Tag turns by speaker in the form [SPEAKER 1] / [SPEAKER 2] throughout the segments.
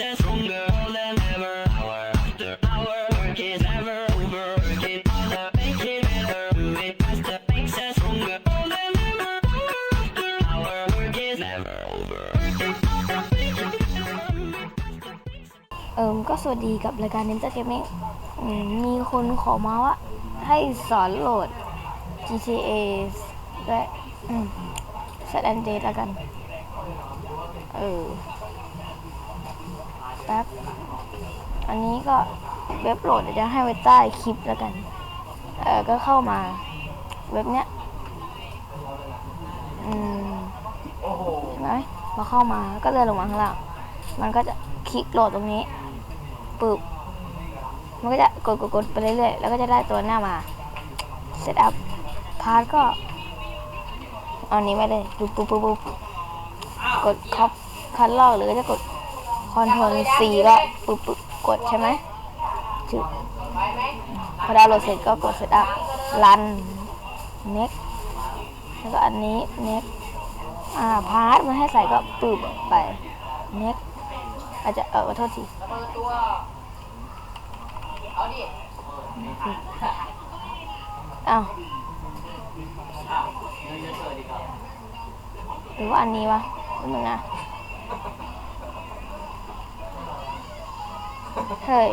[SPEAKER 1] That's stronger than ever. Hour after hour, work is never over. Working harder, make it better. Do it faster, makes us stronger than ever. Hour after hour, work is never over. Working harder, make it better. Do it faster, makes us
[SPEAKER 2] เอิมก็สวัสดีกับรายการ Ninja Gaming อืมมีคนขอมาว่า ให้สอนโหลด GTA และอืม San Andreas แล้วกัน เออแป๊บ อันนี้ก็เว็บโหลดเดี๋ยวจะให้ไว้ใต้คลิปแล้วกัน เออก็เข้ามา เว็บเนี้ย อืมเห็นไหมพอเข้ามาก็เลยลงมาข้างล่าง มันก็จะคลิกโหลดตรงนี้ปึ๊บมันก็จะกดกดกดไปเรื่อยๆ แล้วก็จะได้ตัวหน้ามา เซตอัพ พาร์ทก็ เอานี้ไปเลย ปุ๊บปุ๊บปุ๊บปุ๊บกดคับคัดลอกหรือจะกด คอนโทรล C ก็ปุ๊บปุ๊บกดใช่ไหมถึงพอดาวน์โหลดเสร็จก็กดเซตอัพรัน next แล้วก็อันนี้ next อ่าพาร์ทมันให้ใส่ก็ปึ๊บไป next อาจจะเออขอโทษทีเอาหรือว่าอันนี้วะนึงนะ เฮ้ย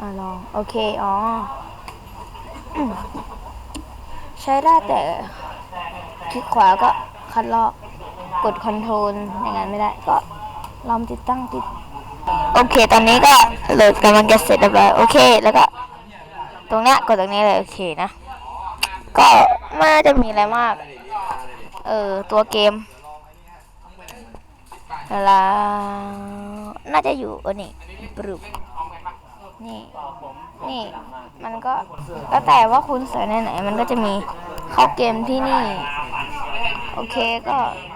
[SPEAKER 2] อ่าลอง โอเค อ๋อ ใช้ได้แต่ คลิกขวาก็คัดลอก กดคอนโทรลอย่างนั้นไม่ได้ก็ลองติดตั้งติด โอเค ตอนนี้ก็โหลดกำลังจะเสร็จเรียบร้อย โอเค แล้วก็ ตรงเนี้ยกดตรงนี้เลย โอเคนะ ก็ไม่จะมีอะไรมาก เออ ตัวเกม แล้วน่าจะอยู่เออนี่ปรุบนี่ นี่ มันก็แล้วแต่ว่าคุณใส่ในไหน มันก็จะมีเข้าเกมที่นี่ โอเคก็ลากันแค่